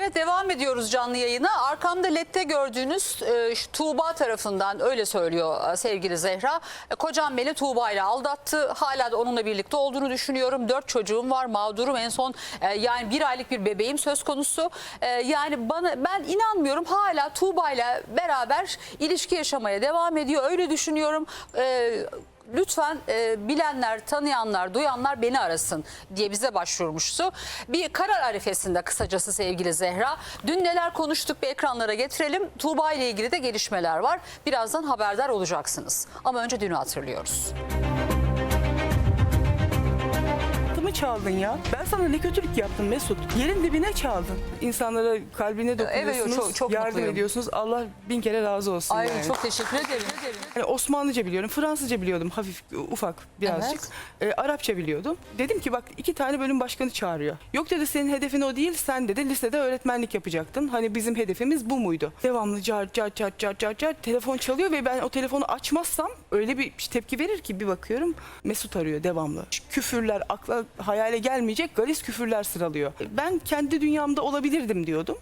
Evet devam ediyoruz canlı yayına. Arkamda LED'de gördüğünüz e, Tuğba tarafından öyle söylüyor e, sevgili Zehra. E, kocam beni Tuğba ile aldattı. Hala da onunla birlikte olduğunu düşünüyorum. Dört çocuğum var mağdurum. En son e, yani bir aylık bir bebeğim söz konusu. E, yani bana ben inanmıyorum. Hala Tuğba ile beraber ilişki yaşamaya devam ediyor. Öyle düşünüyorum. E, lütfen e, bilenler, tanıyanlar, duyanlar beni arasın diye bize başvurmuştu. Bir karar arifesinde kısacası sevgili Zehra. Dün neler konuştuk bir ekranlara getirelim. Tuğba ile ilgili de gelişmeler var. Birazdan haberdar olacaksınız. Ama önce dünü hatırlıyoruz. Hayatımı çaldın ya. Ben sana ne kötülük yaptım Mesut. Yerin dibine çaldın. İnsanlara kalbine dokunuyorsunuz. çok- çok yardım mutluyum. ediyorsunuz. Allah bin kere razı olsun. Ay yani. çok teşekkür ederim. Yani Osmanlıca biliyorum, Fransızca biliyordum hafif ufak birazcık. Ee, Arapça biliyordum. Dedim ki bak iki tane bölüm başkanı çağırıyor. Yok dedi senin hedefin o değil sen dedi lisede öğretmenlik yapacaktın. Hani bizim hedefimiz bu muydu? Devamlı car car car car car car telefon çalıyor ve ben o telefonu açmazsam öyle bir tepki verir ki bir bakıyorum Mesut arıyor devamlı. Küfürler akla hayale gelmeyecek galis küfürler sıralıyor. Ben kendi dünyamda olabilirdim diyordum.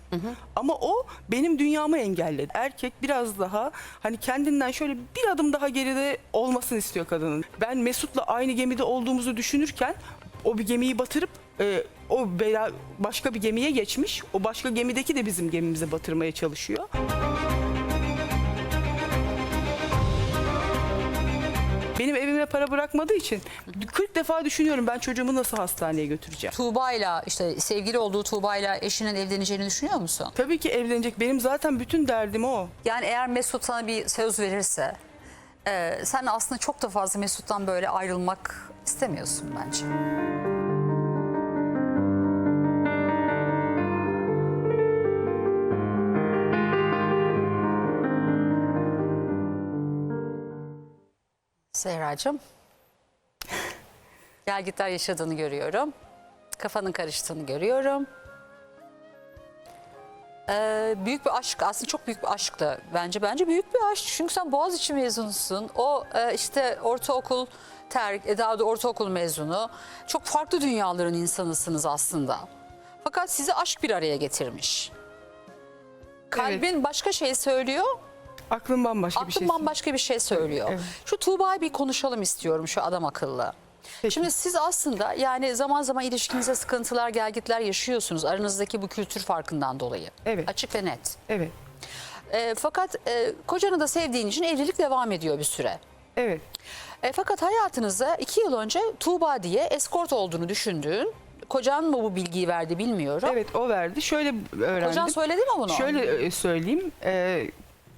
Ama o benim dünyamı engelledi. Erkek biraz daha hani kendinden şöyle bir adım daha geride olmasını istiyor kadının. Ben Mesut'la aynı gemide olduğumuzu düşünürken o bir gemiyi batırıp e, o bela başka bir gemiye geçmiş. O başka gemideki de bizim gemimizi batırmaya çalışıyor. Evime para bırakmadığı için 40 defa düşünüyorum ben çocuğumu nasıl hastaneye götüreceğim. Tuğba ile işte sevgili olduğu Tuğba ile eşinin evleneceğini düşünüyor musun? Tabii ki evlenecek. Benim zaten bütün derdim o. Yani eğer Mesut sana bir söz verirse e, sen aslında çok da fazla Mesut'tan böyle ayrılmak istemiyorsun bence. Zehracığım. Gel gitler yaşadığını görüyorum. Kafanın karıştığını görüyorum. Ee, büyük bir aşk aslında çok büyük bir aşktı bence. Bence büyük bir aşk. Çünkü sen Boğaziçi mezunusun. O e, işte ortaokul ter daha da ortaokul mezunu. Çok farklı dünyaların insanısınız aslında. Fakat sizi aşk bir araya getirmiş. Kalbin başka şey söylüyor Aklım bambaşka bir aklın şey. bambaşka bir şey söylüyor Evet. şu Tuğba'yı bir konuşalım istiyorum şu adam akıllı Peki. Şimdi siz aslında yani zaman zaman ilişkinize sıkıntılar, gelgitler yaşıyorsunuz aranızdaki bu kültür farkından dolayı. Evet. Açık ve net. Evet. E, fakat e, kocanı da sevdiğin için evlilik devam ediyor bir süre. Evet. E, fakat hayatınızda iki yıl önce Tuğba diye eskort olduğunu düşündüğün, kocan mı bu bilgiyi verdi bilmiyorum. Evet o verdi. Şöyle öğrendim. Kocan söyledi mi bunu? Şöyle e, söyleyeyim. e,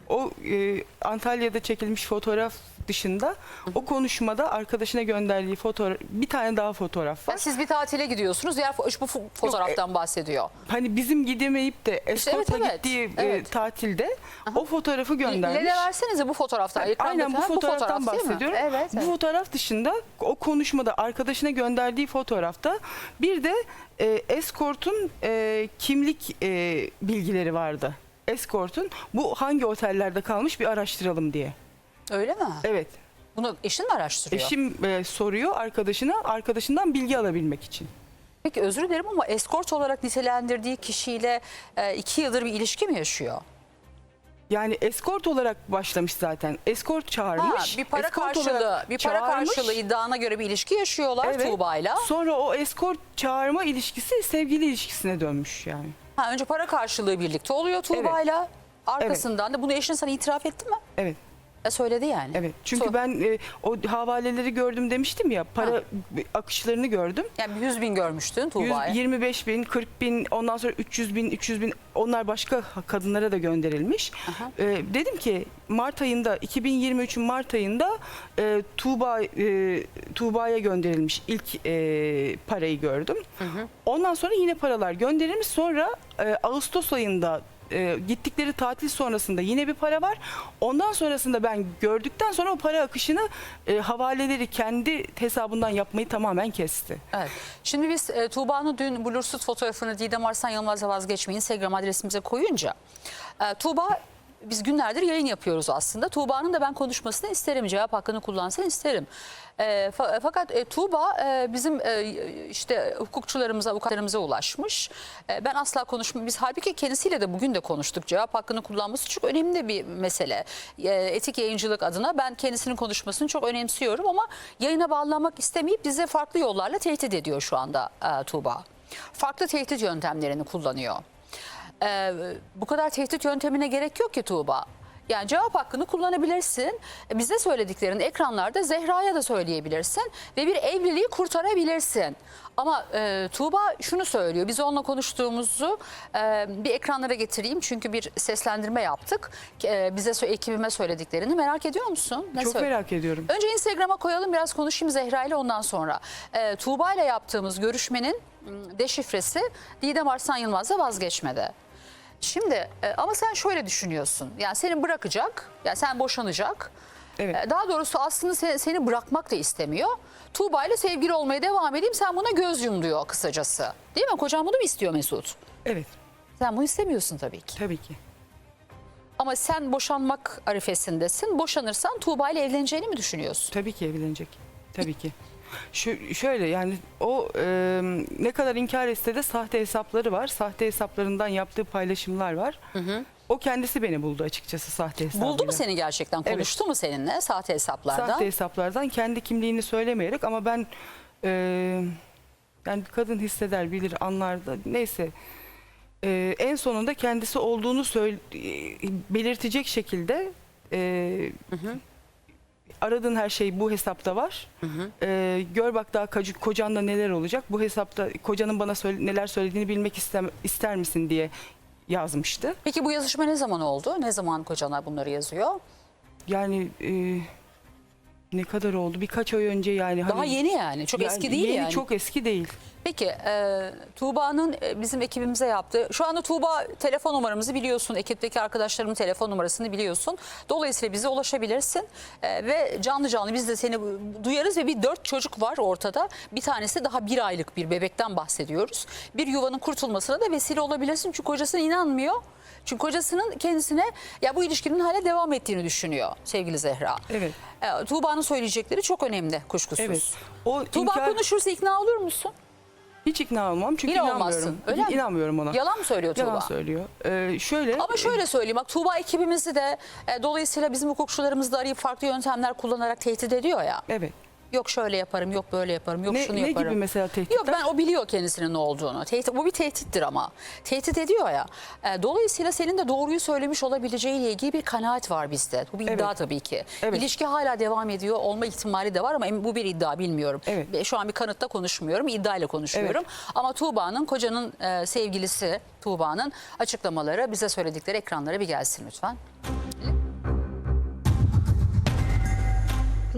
o e, Antalya'da çekilmiş fotoğraf dışında o konuşmada arkadaşına gönderdiği fotoğraf bir tane daha fotoğraf var. Ya siz bir tatile gidiyorsunuz, diğer fo- bu fo- fotoğraftan bahsediyor. Hani bizim gidemeyip de eskortla evet, gittiği e, evet. tatilde o fotoğrafı göndermiş. Lele versenize bu fotoğraftan. ekranda Aynen bu fotoğraftan fotoğraf değil mi? bahsediyorum. Evet. Bu evet. fotoğraf dışında o konuşmada arkadaşına gönderdiği fotoğrafta bir de e, eskortun e, kimlik e, bilgileri vardı. Eskortun bu hangi otellerde kalmış bir araştıralım diye. Öyle mi? Evet. Bunu eşin mi araştırıyor? Eşim e, soruyor arkadaşına, arkadaşından bilgi alabilmek için. Peki özür dilerim ama eskort olarak nitelendirdiği kişiyle e, iki yıldır bir ilişki mi yaşıyor? Yani eskort olarak başlamış zaten. Eskort Ha, çağırmış. bir para eskort karşılığı, bir para çağırmış. karşılığı iddiana göre bir ilişki yaşıyorlar Evet. Tuğba'yla. Sonra o eskort çağırma ilişkisi sevgili ilişkisine dönmüş yani. Ha, önce para karşılığı birlikte oluyor Tuğba'yla. Arkasından da bunu eşin sana itiraf etti mi? Evet. E, söyledi yani. Evet. Çünkü So- ben e, o havaleleri gördüm demiştim ya. Para Ha. akışlarını gördüm. Yani bir 100 bin görmüştün Tuğba'ya. 125 bin, 40 bin, ondan sonra 300 bin, 300 bin onlar başka kadınlara da gönderilmiş. E, dedim ki Mart ayında 2023'ün Mart ayında e, Tuğba e, Tuğba'ya gönderilmiş ilk e, parayı gördüm. Ondan sonra yine paralar gönderilmiş. Sonra e, Ağustos ayında e, gittikleri tatil sonrasında yine bir para var. Ondan sonrasında ben gördükten sonra o para akışını e, havaleleri kendi hesabından yapmayı tamamen kesti. Evet. Şimdi biz e, Tuğba'nın dün blursuz fotoğrafını Didem Arslan Yılmaz'a vazgeçmeyi Instagram adresimize koyunca e, Tuğba biz günlerdir yayın yapıyoruz aslında. Tuğba'nın da ben konuşmasını isterim. Cevap hakkını kullansın isterim. E, fa- fakat e, Tuğba e, bizim e, işte hukukçularımıza, avukatlarımıza ulaşmış. E, ben asla konuşmam. Biz halbuki kendisiyle de bugün de konuştuk. Cevap hakkını kullanması çok önemli bir mesele. E, etik yayıncılık adına ben kendisinin konuşmasını çok önemsiyorum ama yayına bağlanmak istemeyip bize farklı yollarla tehdit ediyor şu anda e, Tuğba. Farklı tehdit yöntemlerini kullanıyor. E, bu kadar tehdit yöntemine gerek yok ki Tuğba. Yani cevap hakkını kullanabilirsin. E, Bize söylediklerini ekranlarda Zehra'ya da söyleyebilirsin ve bir evliliği kurtarabilirsin. Ama e, Tuğba şunu söylüyor. Biz onunla konuştuğumuzu e, bir ekranlara getireyim. Çünkü bir seslendirme yaptık. E, bize ekibime söylediklerini merak ediyor musun? Ne Çok söyle- merak ediyorum. Önce Instagram'a koyalım biraz konuşayım Zehra ile ondan sonra. E, Tuğba ile yaptığımız görüşmenin m, deşifresi Didem Arslan Yılmaz'la vazgeçmedi. Şimdi e, ama sen şöyle düşünüyorsun. Yani seni bırakacak, yani sen boşanacak. Evet. E, Daha doğrusu aslında se- seni bırakmak da istemiyor. Tuğba ile sevgili olmaya devam edeyim sen buna göz yum diyor kısacası. Değil mi? Kocam bunu mu istiyor Mesut? Evet Sen bunu istemiyorsun tabii ki. tabii ki. Ama sen boşanmak arifesindesin. Boşanırsan Tuğba ile evleneceğini mi düşünüyorsun? Tabii ki evlenecek. Tabii ki. Şu, şöyle yani o e, ne kadar inkar etse de sahte hesapları var. Sahte hesaplarından yaptığı paylaşımlar var. O kendisi beni buldu açıkçası sahte hesabıyla. Buldu mu seni gerçekten? Konuştu mu seninle sahte hesaplardan? Sahte hesaplardan kendi kimliğini söylemeyerek ama ben e, yani kadın hisseder bilir anlar da neyse E, en sonunda kendisi olduğunu söyle, e, belirtecek şekilde e, aradığın her şey bu hesapta var. E, gör bak daha koc- kocanla neler olacak. Bu hesapta kocanın bana söyle- neler söylediğini bilmek istem- ister misin diye yazmıştı. Peki bu yazışma ne zaman oldu? Ne zaman kocana bunları yazıyor? Yani e, ne kadar oldu? Birkaç ay önce yani. Daha hani- yeni yani. Çok Yani eski değil yeni, yani. çok eski değil. Peki e, Tuğba'nın e, bizim ekibimize yaptığı, şu anda Tuğba telefon numaramızı biliyorsun, ekipteki arkadaşlarımın telefon numarasını biliyorsun. Dolayısıyla bize ulaşabilirsin E, ve canlı canlı biz de seni duyarız ve bir dört çocuk var ortada. Bir tanesi daha bir aylık bir bebekten bahsediyoruz. Bir yuvanın kurtulmasına da vesile olabilirsin çünkü kocasına inanmıyor. Çünkü kocasının kendisine ya bu ilişkinin hala devam ettiğini düşünüyor sevgili Zehra. Evet. E, Tuğba'nın söyleyecekleri çok önemli kuşkusuz. Evet. O Tuğba inkar- konuşursa ikna olur musun? Hiç ikna olmam çünkü Yine inanmıyorum. olmazsın. Öyle mi? İnanmıyorum ona. Yalan mı söylüyor Tuğba? Yalan söylüyor. Ee, şöyle Ama şöyle söyleyeyim bak Tuğba ekibimizi de e, dolayısıyla bizim hukukçularımız da arayıp farklı yöntemler kullanarak tehdit ediyor ya. evet. Yok şöyle yaparım, yok böyle yaparım, yok Ne- şunu ne yaparım. gibi mesela tehditler? Yok ben o biliyor kendisinin ne olduğunu. Tehdit, bu bir tehdittir ama. Tehdit ediyor ya. E, dolayısıyla senin de doğruyu söylemiş olabileceğiyle ilgili bir kanaat var bizde. Bu bir Evet. iddia tabii ki. Evet. İlişki hala devam ediyor olma ihtimali de var ama em- bu bir iddia bilmiyorum. Evet. Ve Şu an bir kanıtla konuşmuyorum, iddiayla konuşuyorum. Ama Tuğba'nın, kocanın e, sevgilisi Tuğba'nın açıklamaları, bize söyledikleri ekranlara bir gelsin lütfen.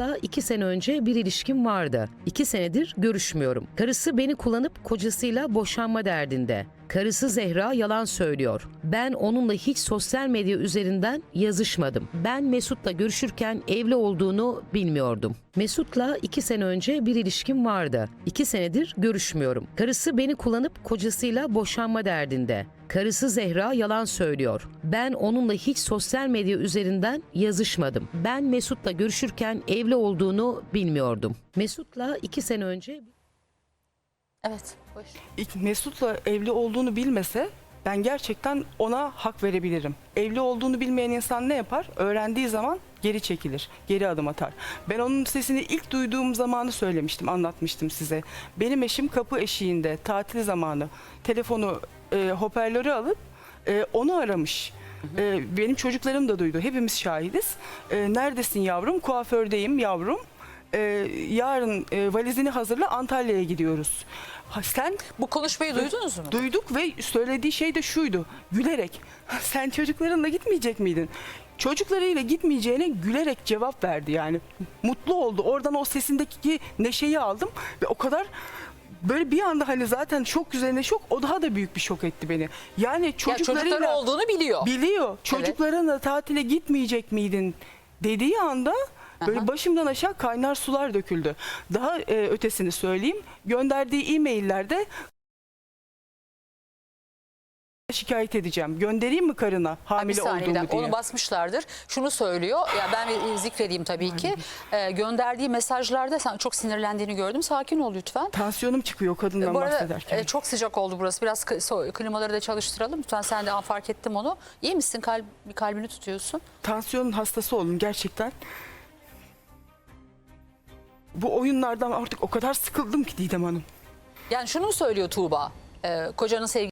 La iki sene önce bir ilişkim vardı. İki senedir görüşmüyorum. Karısı beni kullanıp kocasıyla boşanma derdinde. Karısı Zehra yalan söylüyor. Ben onunla hiç sosyal medya üzerinden yazışmadım. Ben Mesut'la görüşürken evli olduğunu bilmiyordum. Mesut'la iki sene önce bir ilişkim vardı. İki senedir görüşmüyorum. Karısı beni kullanıp kocasıyla boşanma derdinde. Karısı Zehra yalan söylüyor. Ben onunla hiç sosyal medya üzerinden yazışmadım. Ben Mesut'la görüşürken evli olduğunu bilmiyordum. Mesut'la iki sene önce Evet. Buyur. İlk Mesut'la evli olduğunu bilmese ben gerçekten ona hak verebilirim. Evli olduğunu bilmeyen insan ne yapar? Öğrendiği zaman geri çekilir, geri adım atar. Ben onun sesini ilk duyduğum zamanı söylemiştim, anlatmıştım size. Benim eşim kapı eşiğinde, tatil zamanı telefonu e, hoparlörü alıp e, onu aramış. E, benim çocuklarım da duydu, hepimiz şahidiz. E, neredesin yavrum? Kuafördeyim yavrum. E, yarın e, valizini hazırla Antalya'ya gidiyoruz. Ha, sen Bu konuşmayı duydunuz mu? Duyduk ve söylediği şey de şuydu. Gülerek. Sen çocuklarınla gitmeyecek miydin? Çocuklarıyla gitmeyeceğine gülerek cevap verdi yani. Mutlu oldu. Oradan o sesindeki neşeyi aldım ve o kadar böyle bir anda hani zaten şok üzerine şok o daha da büyük bir şok etti beni. Yani ya çocuklarıyla olduğunu biliyor. biliyor. Çocuklarınla tatile gitmeyecek miydin dediği anda böyle başımdan aşağı kaynar sular döküldü. Daha e, ötesini söyleyeyim. Gönderdiği e-maillerde şikayet edeceğim. Göndereyim mi karına bir hamile saniye bir olduğumu dakika. diye. Onu basmışlardır. Şunu söylüyor. Ya ben zikredeyim tabii ki. Ee, gönderdiği mesajlarda sen çok sinirlendiğini gördüm. Sakin ol lütfen. Tansiyonum çıkıyor kadından Bu arada bahsederken. e, çok sıcak oldu burası. Biraz kı- so- klimaları da çalıştıralım. Lütfen sen de Aa, fark ettim onu. İyi misin? Kalp, bir kalbini tutuyorsun. Tansiyonun hastası oldum gerçekten. Bu oyunlardan artık o kadar sıkıldım ki Didem Hanım. Yani şunu mu söylüyor Tuğba? Ee, kocanın sevgisi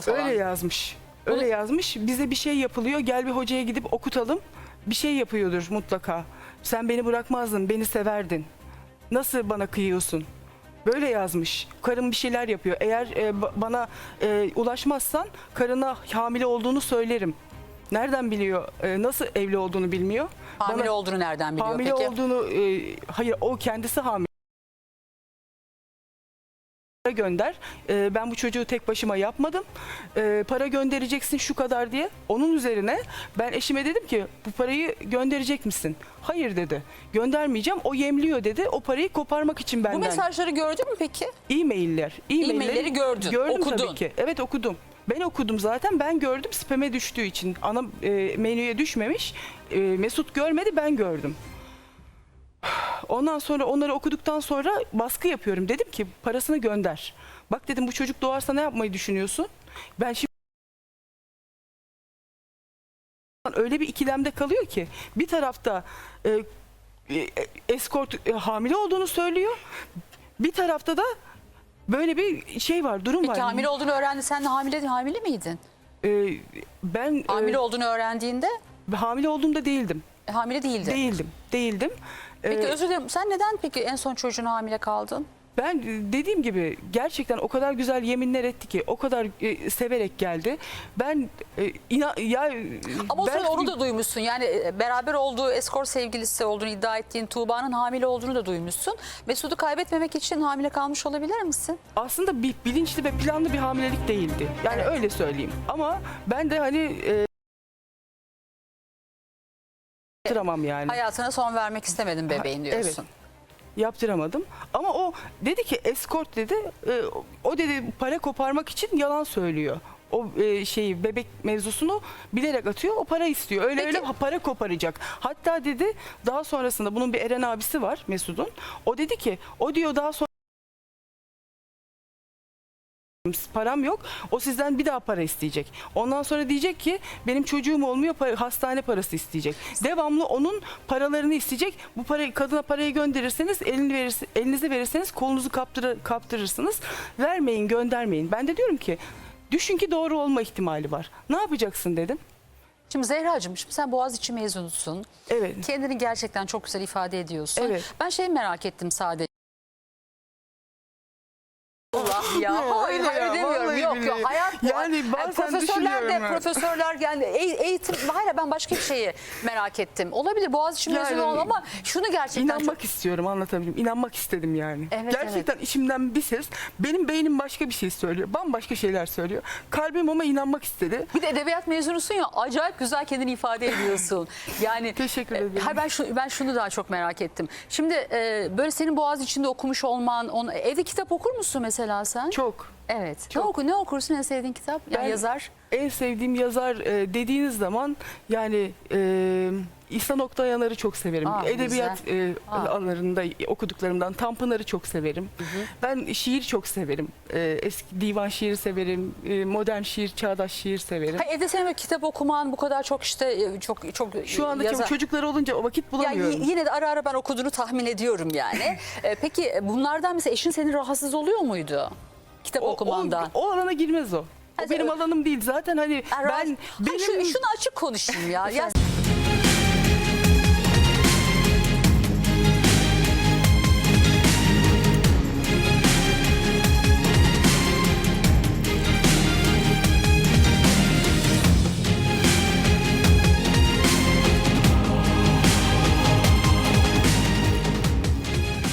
falan. Öyle yazmış. Öyle Bunu- yazmış. Bize bir şey yapılıyor. Gel bir hocaya gidip okutalım. Bir şey yapıyordur mutlaka. Sen beni bırakmazdın, beni severdin. Nasıl bana kıyıyorsun? Böyle yazmış. Karım bir şeyler yapıyor. Eğer e, ba- bana e, ulaşmazsan karına hamile olduğunu söylerim. Nereden biliyor? E, nasıl evli olduğunu bilmiyor. Hamile Bana- olduğunu nereden biliyor hamile peki? olduğunu e, hayır o kendisi hamile gönder. E, ben bu çocuğu tek başıma yapmadım. E, para göndereceksin şu kadar diye. Onun üzerine ben eşime dedim ki bu parayı gönderecek misin? Hayır dedi. Göndermeyeceğim. O yemliyor dedi. O parayı koparmak için Bu benden. mesajları gördün mü peki? E-mailler. E-mailleri E-mailleri gördün, Gördüm okudun. tabii ki. Evet okudum. Ben okudum zaten. Ben gördüm spame düştüğü için. Ana e, menüye düşmemiş. E, Mesut görmedi ben gördüm. Ondan sonra onları okuduktan sonra baskı yapıyorum. Dedim ki parasını gönder. Bak dedim bu çocuk doğarsa ne yapmayı düşünüyorsun? Ben şimdi öyle bir ikilemde kalıyor ki bir tarafta e, e, eskort e, hamile olduğunu söylüyor. Bir tarafta da böyle bir şey var, durum Peki var. hamile olduğunu öğrendi. Sen de hamile hamile miydin? E, ben Hamile e, olduğunu öğrendiğinde hamile olduğumda değildim. e, hamile değildin. Değildim. Değildim. Peki E, özür dilerim. Sen neden peki en son çocuğuna hamile kaldın? Ben e, dediğim gibi gerçekten o kadar güzel yeminler etti ki o kadar e, severek geldi. Ben e, ina, ya Ama o ben- sırada onu da duymuşsun. Yani e, beraber olduğu eskort sevgilisi olduğunu iddia ettiğin Tuğba'nın hamile olduğunu da duymuşsun. Mesut'u kaybetmemek için hamile kalmış olabilir misin? aslında bir bilinçli ve planlı bir hamilelik değildi. Yani Evet. öyle söyleyeyim. Ama ben de hani e, yaptıramam yani. Hayatına son vermek istemedin bebeğin diyorsun. evet. Yaptıramadım. Ama o dedi ki eskort dedi. e, o dedi para koparmak için yalan söylüyor. O e, şeyi bebek mevzusunu bilerek atıyor. O para istiyor. Öyle Peki- öyle para koparacak. Hatta dedi daha sonrasında bunun bir Eren abisi var Mesut'un. O dedi ki o diyor daha sonra param yok. O sizden bir daha para isteyecek. Ondan sonra diyecek ki benim çocuğum olmuyor para- hastane parası isteyecek. Devamlı onun paralarını isteyecek. Bu parayı kadına parayı gönderirseniz elini verir, elinizi verirseniz kolunuzu kaptırır, kaptırırsınız. Vermeyin, göndermeyin. Ben de diyorum ki düşün ki doğru olma ihtimali var. Ne yapacaksın dedim. Şimdi Zehra'cığım şimdi sen Boğaziçi mezunusun. Evet. Kendini gerçekten çok güzel ifade ediyorsun. Evet. Ben şey merak ettim sadece. Ya. Hayır hayır demiyorum. Yok yok hayat. Yani bazen profesörler de düşünüyorum ben. profesörler yani e- eğitim hala ben başka bir şeyi merak ettim. Olabilir Boğaziçi Yani- mezunu ol ama şunu gerçekten İnanmak çok istiyorum anlatabilirim. İnanmak istedim yani. Evet, Gerçekten içimden bir ses. Benim beynim başka bir şey söylüyor. Bambaşka şeyler söylüyor. Kalbim ama inanmak istedi. Bir de edebiyat mezunusun ya acayip güzel kendini ifade ediyorsun. Yani Teşekkür e, ederim. hayır, ben şu ben şunu daha çok merak ettim. Şimdi e, böyle senin Boğaz içinde okumuş olman, on, evde kitap okur musun mesela sen? Çok. Evet. Ne oku ne okursun en sevdiğin kitap? Yani Ben- yazar. En sevdiğim yazar e, dediğiniz zaman yani e, İhsan Oktayanar'ı çok severim. Aa, Edebiyat e, Aa. alanlarında okuduklarımdan Tanpınar'ı çok severim. Ben şiir çok severim. E, eski divan şiiri severim. E, modern şiir, çağdaş şiir severim. Ha, evde senin kitap okuman bu kadar çok işte e, çok çok Şu andaki yazar- çocukları olunca o vakit bulamıyorum. y- yine de ara ara ben okuduğunu tahmin ediyorum yani. E, peki bunlardan mesela eşin senin rahatsız oluyor muydu? Kitap o, okumandan. o, o alana girmez o. Hadi benim ö- alanım değil. Zaten hani Ha, ben Ha, benim şu- şunu açık konuşayım ya. ya